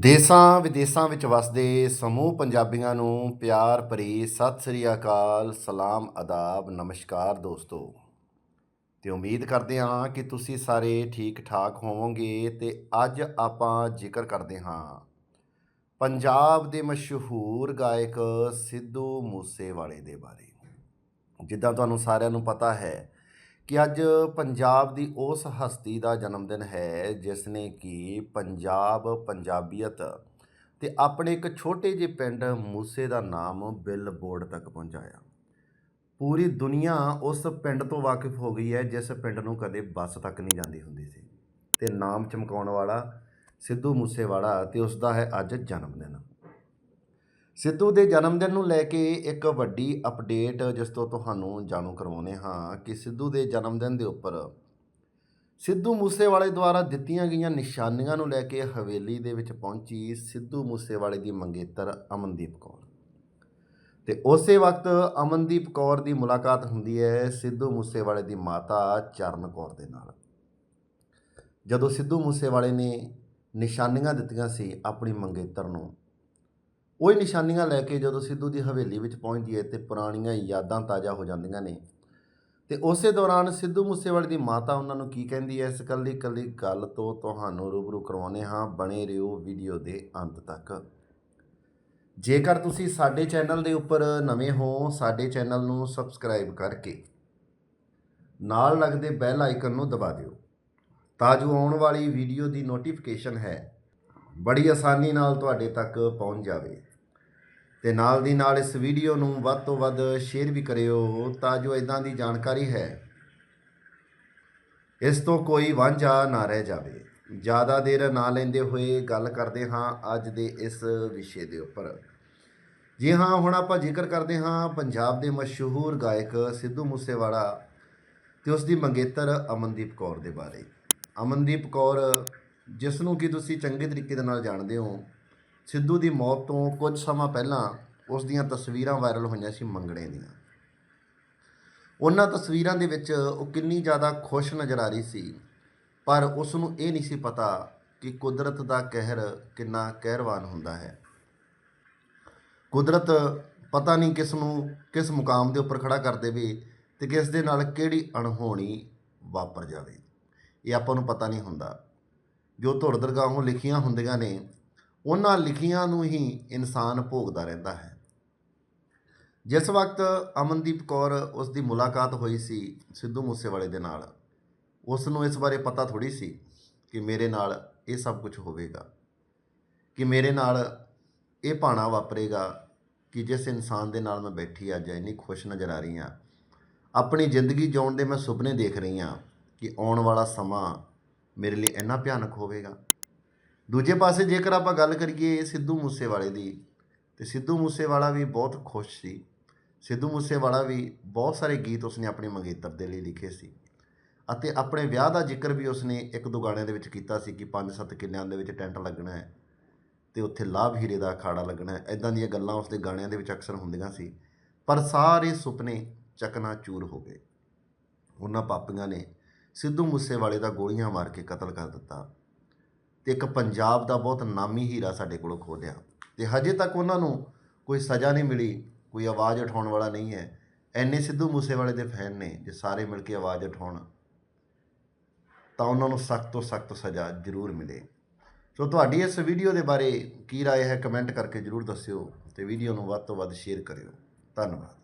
ਦੇਸਾਂ ਵਿਦੇਸਾਂ ਵਿੱਚ ਵਸਦੇ ਸਮੂਹ ਪੰਜਾਬੀਆਂ ਨੂੰ ਪਿਆਰ ਭਰੀ ਸਤਿ ਸ੍ਰੀ ਅਕਾਲ, ਸਲਾਮ ਆਦਾਬ ਨਮਸਕਾਰ ਦੋਸਤੋ। ਤੇ ਉਮੀਦ ਕਰਦੇ ਹਾਂ ਕਿ ਤੁਸੀਂ ਸਾਰੇ ਠੀਕ ਠਾਕ ਹੋਵੋਗੇ ਤੇ ਅੱਜ ਆਪਾਂ ਜ਼ਿਕਰ ਕਰਦੇ ਹਾਂ ਪੰਜਾਬ ਦੇ ਮਸ਼ਹੂਰ ਗਾਇਕ ਸਿੱਧੂ ਮੂਸੇਵਾਲੇ ਦੇ ਬਾਰੇ। ਜਿੱਦਾਂ ਤੁਹਾਨੂੰ ਸਾਰਿਆਂ ਨੂੰ ਪਤਾ ਹੈ ਕਿ ਅੱਜ ਪੰਜਾਬ ਦੀ ਉਸ ਹਸਤੀ ਦਾ ਜਨਮ ਦਿਨ ਹੈ, ਜਿਸ ਨੇ ਕਿ ਪੰਜਾਬ ਪੰਜਾਬੀਅਤ ਤੇ ਆਪਣੇ ਇੱਕ ਛੋਟੇ ਜਿਹੇ ਪਿੰਡ ਮੂਸੇ ਦਾ ਨਾਮ ਬਿਲਬੋਰਡ ਤੱਕ ਪਹੁੰਚਾਇਆ। ਪੂਰੀ ਦੁਨੀਆ ਉਸ ਪਿੰਡ ਤੋਂ ਵਾਕਿਫ ਹੋ ਗਈ ਹੈ, ਜਿਸ ਪਿੰਡ ਨੂੰ ਕਦੇ ਬੱਸ ਤੱਕ ਨਹੀਂ ਜਾਂਦੀ ਹੁੰਦੀ ਸੀ। ਤੇ ਨਾਮ ਚਮਕਾਉਣ ਵਾਲਾ ਸਿੱਧੂ ਮੂਸੇਵਾਲਾ ਤੇ ਉਸ ਦਾ ਹੈ ਅੱਜ ਜਨਮ ਦਿਨ ਸਿੱਧੂ ਦੇ ਜਨਮ ਦਿਨ ਨੂੰ ਲੈ ਕੇ ਇੱਕ ਵੱਡੀ ਅਪਡੇਟ ਜਿਸ ਤੋਂ ਤੁਹਾਨੂੰ ਜਾਣੂ ਕਰਵਾਉਂਦੇ ਹਾਂ ਕਿ ਸਿੱਧੂ ਦੇ ਜਨਮ ਦਿਨ ਦੇ ਉੱਪਰ ਸਿੱਧੂ ਮੂਸੇਵਾਲੇ ਦੁਆਰਾ ਦਿੱਤੀਆਂ ਗਈਆਂ ਨਿਸ਼ਾਨੀਆਂ ਨੂੰ ਲੈ ਕੇ ਹਵੇਲੀ ਦੇ ਵਿੱਚ ਪਹੁੰਚੀ ਸਿੱਧੂ ਮੂਸੇਵਾਲੇ ਦੀ ਮੰਗੇਤਰ ਅਮਨਦੀਪ ਕੌਰ। ਤੇ ਉਸੇ ਵਕਤ ਅਮਨਦੀਪ ਕੌਰ ਦੀ ਮੁਲਾਕਾਤ ਹੁੰਦੀ ਹੈ ਸਿੱਧੂ ਮੂਸੇਵਾਲੇ ਦੀ ਮਾਤਾ ਚਰਨ ਕੌਰ ਦੇ ਨਾਲ। ਜਦੋਂ ਸਿੱਧੂ ਮੂਸੇਵਾਲੇ ਨੇ ਨਿਸ਼ਾਨੀਆਂ ਦਿੱਤੀਆਂ ਸੀ ਆਪਣੀ ਮੰਗੇਤਰ ਨੂੰ ਉਹ ਨਿਸ਼ਾਨੀਆਂ ਲੈ ਕੇ ਜਦੋਂ ਸਿੱਧੂ ਦੀ ਹਵੇਲੀ ਵਿੱਚ ਪਹੁੰਚਦੀ ਹੈ ਤੇ ਪੁਰਾਣੀਆਂ ਯਾਦਾਂ ਤਾਜ਼ਾ ਹੋ ਜਾਂਦੀਆਂ ਨੇ। ਤੇ ਉਸੇ ਦੌਰਾਨ ਸਿੱਧੂ ਮੂਸੇਵਾਲੇ ਦੀ ਮਾਤਾ ਉਹਨਾਂ ਨੂੰ ਕੀ ਕਹਿੰਦੀ ਹੈ? ਇਸ ਕੱਲੀ ਕੱਲੀ ਗੱਲ ਤੋਂ ਤੁਹਾਨੂੰ ਰੂਬਰੂ ਕਰਵਾਉਂਦੇ ਹਾਂ। ਬਣੇ ਰਹੋ ਵੀਡੀਓ ਦੇ ਅੰਤ ਤੱਕ। ਜੇਕਰ ਤੁਸੀਂ ਸਾਡੇ ਚੈਨਲ ਦੇ ਉੱਪਰ ਨਵੇਂ ਹੋ, ਸਾਡੇ ਚੈਨਲ ਨੂੰ ਸਬਸਕ੍ਰਾਈਬ ਕਰਕੇ ਨਾਲ ਲੱਗਦੇ ਬੈਲ ਆਈਕਨ ਨੂੰ ਦਬਾ ਦਿਓ। ਤਾਂ ਜੋ ਆਉਣ ਵਾਲੀ ਵੀਡੀਓ ਦੀ ਨੋਟੀਫਿਕੇਸ਼ਨ ਹੈ। ਬੜੀ ਆਸਾਨੀ ਨਾਲ ਤੁਹਾਡੇ ਤੱਕ ਪਹੁੰਚ ਜਾਵੇ। ਤੇ ਨਾਲ ਦੀ ਨਾਲ ਇਸ ਵੀਡੀਓ ਨੂੰ ਵੱਧ ਤੋਂ ਵੱਧ ਸ਼ੇਅਰ ਵੀ ਕਰਿਓ ਤਾਂ ਜੋ ਇਦਾਂ ਦੀ ਜਾਣਕਾਰੀ ਹੈ। ਇਸ ਤੋਂ ਕੋਈ ਵਾਂਝਾ ਨਾ ਰਹਿ ਜਾਵੇ। ਜ਼ਿਆਦਾ ਦੇਰ ਨਾ ਲੈਂਦੇ ਹੋਏ ਗੱਲ ਕਰਦੇ ਹਾਂ ਅੱਜ ਦੇ ਇਸ ਵਿਸ਼ੇ ਦੇ ਉੱਪਰ। ਜੀ ਹਾਂ, ਹੁਣ ਆਪਾਂ ਜ਼ਿਕਰ ਕਰਦੇ ਹਾਂ ਪੰਜਾਬ ਦੇ ਮਸ਼ਹੂਰ ਗਾਇਕ ਸਿੱਧੂ ਮੂਸੇਵਾਲਾ ਤੇ ਉਸ ਦੀ ਮੰਗੇਤਰ ਅਮਨਦੀਪ ਕੌਰ ਦੇ ਬਾਰੇ। ਅਮਨਦੀਪ ਕੌਰ, ਜਿਸ ਨੂੰ ਕਿ ਤੁਸੀਂ ਚੰਗੇ ਤਰੀਕੇ ਦੇ ਨਾਲ ਜਾਣਦੇ ਹੋ ਸਿੱਧੂ ਦੀ ਮੌਤ ਤੋਂ ਕੁਝ ਸਮਾਂ ਪਹਿਲਾਂ ਉਸ ਦੀਆਂ ਤਸਵੀਰਾਂ ਵਾਇਰਲ ਹੋਈਆਂ ਸੀ ਮੰਗਣੇ ਦੀਆਂ। ਉਹਨਾਂ ਤਸਵੀਰਾਂ ਦੇ ਵਿੱਚ ਉਹ ਕਿੰਨੀ ਜ਼ਿਆਦਾ ਖੁਸ਼ ਨਜ਼ਰ ਆ ਰਹੀ ਸੀ, ਪਰ ਉਸ ਨੂੰ ਇਹ ਨਹੀਂ ਸੀ ਪਤਾ ਕਿ ਕੁਦਰਤ ਦਾ ਕਹਿਰ ਕਿੰਨਾ ਕਹਿਰਵਾਨ ਹੁੰਦਾ ਹੈ। ਕੁਦਰਤ ਪਤਾ ਨਹੀਂ ਕਿਸ ਨੂੰ, ਕਿਸ ਮੁਕਾਮ ਦੇ ਉੱਪਰ ਖੜਾ ਕਰ ਦੇਵੇ ਤੇ ਕਿਸ ਦੇ ਨਾਲ ਕਿਹੜੀ ਅਣਹੋਣੀ ਵਾਪਰ ਜਾਵੇ। ਇਹ ਆਪਾਂ ਨੂੰ ਪਤਾ ਨਹੀਂ ਹੁੰਦਾ। ਜੋ ਧੁਰ ਦਰਗਾਹੋਂ ਲਿਖੀਆਂ ਹੁੰਦੀਆਂ ਨੇ ਉਹਨਾਂ ਲਿਖੀਆਂ ਨੂੰ ਹੀ ਇਨਸਾਨ ਭੋਗਦਾ ਰਹਿੰਦਾ ਹੈ। ਜਿਸ ਵਕਤ ਅਮਨਦੀਪ ਕੌਰ ਉਸ ਦੀ ਮੁਲਾਕਾਤ ਹੋਈ ਸੀ ਸਿੱਧੂ ਮੂਸੇਵਾਲੇ ਦੇ ਨਾਲ ਉਸ ਨੂੰ ਇਸ ਬਾਰੇ ਪਤਾ ਥੋੜੀ ਸੀ ਕਿ ਮੇਰੇ ਨਾਲ ਇਹ ਸਭ ਕੁਝ ਹੋਵੇਗਾ, ਕਿ ਮੇਰੇ ਨਾਲ ਇਹ ਭਾਣਾ ਵਾਪਰੇਗਾ, ਕਿ ਜਿਸ ਇਨਸਾਨ ਦੇ ਨਾਲ ਮੈਂ ਬੈਠੀ ਅੱਜ ਇੰਨੀ ਖੁਸ਼ ਨਜ਼ਰ ਆ ਰਹੀ ਹਾਂ, ਆਪਣੀ ਜ਼ਿੰਦਗੀ ਜਿਉਣ ਦੇ ਮੈਂ ਸੁਪਨੇ ਦੇਖ ਰਹੀ ਹਾਂ ਕਿ ਆਉਣ ਵਾਲਾ ਸਮਾਂ ਮੇਰੇ ਲਈ ਇੰਨਾ ਭਿਆਨਕ ਹੋਵੇਗਾ। ਦੂਜੇ ਪਾਸੇ ਜੇਕਰ ਆਪਾਂ ਗੱਲ ਕਰੀਏ ਸਿੱਧੂ ਮੂਸੇਵਾਲੇ ਦੀ, ਤੇ ਸਿੱਧੂ ਮੂਸੇਵਾਲਾ ਵੀ ਬਹੁਤ ਖੁਸ਼ ਸੀ। ਸਿੱਧੂ ਮੂਸੇਵਾਲਾ ਵੀ ਬਹੁਤ ਸਾਰੇ ਗੀਤ ਉਸਨੇ ਆਪਣੇ ਮੰਗੇਤਰ ਦੇ ਲਈ ਲਿਖੇ ਸੀ ਅਤੇ ਆਪਣੇ ਵਿਆਹ ਦਾ ਜ਼ਿਕਰ ਵੀ ਉਸਨੇ ਇੱਕ ਦੋ ਗਾਣਿਆਂ ਦੇ ਵਿੱਚ ਕੀਤਾ ਸੀ ਕਿ ਪੰਜ ਸੱਤ ਕਿੱਲਿਆਂ ਦੇ ਵਿੱਚ ਟੈਂਟ ਲੱਗਣਾ ਹੈ ਤੇ ਉੱਥੇ ਲਾਭ ਹੀਰੇ ਦਾ ਅਖਾੜਾ ਲੱਗਣਾ ਹੈ। ਐਦਾਂ ਦੀਆਂ ਗੱਲਾਂ ਉਸਦੇ ਗਾਣਿਆਂ ਦੇ ਵਿੱਚ ਅਕਸਰ ਹੁੰਦੀਆਂ ਸੀ, ਪਰ ਸਾਰੇ ਸੁਪਨੇ ਚਕਨਾ ਚੂਰ ਹੋ ਗਏ। ਉਹਨਾਂ ਪਾਪੀਆਂ ਨੇ ਸਿੱਧੂ ਮੂਸੇਵਾਲੇ ਦਾ ਗੋਲੀਆਂ ਮਾਰ ਕੇ ਕਤਲ ਕਰ ਦਿੱਤਾ। ਤੇ ਇੱਕ ਪੰਜਾਬ ਦਾ ਬਹੁਤ ਨਾਮੀ ਹੀਰਾ ਸਾਡੇ ਕੋਲੋਂ ਖੋ ਲਿਆ ਤੇ ਹਜੇ ਤੱਕ ਉਹਨਾਂ ਨੂੰ ਕੋਈ ਸਜ਼ਾ ਨਹੀਂ ਮਿਲੀ ਕੋਈ ਆਵਾਜ਼ ਉਠਾਉਣ ਵਾਲਾ ਨਹੀਂ ਹੈ ਐਨੇ ਸਿੱਧੂ ਮੂਸੇਵਾਲੇ ਦੇ ਫੈਨ ਨੇ ਜੇ ਸਾਰੇ ਮਿਲ ਕੇ ਆਵਾਜ਼ ਉਠਾਉਣ ਤਾਂ ਉਹਨਾਂ ਨੂੰ ਸਖਤ ਤੋਂ ਸਖਤ ਸਜ਼ਾ ਜ਼ਰੂਰ ਮਿਲੇ ਸੋ ਤੁਹਾਡੀ ਇਸ ਵੀਡੀਓ ਦੇ ਬਾਰੇ ਕੀ رائے ਹੈ ਕਮੈਂਟ ਕਰਕੇ ਜ਼ਰੂਰ ਦੱਸਿਓ ਤੇ ਵੀਡੀਓ ਨੂੰ ਵੱਧ ਤੋਂ ਵੱਧ ਸ਼ੇਅਰ ਕਰਿਓ ਧੰਨਵਾਦ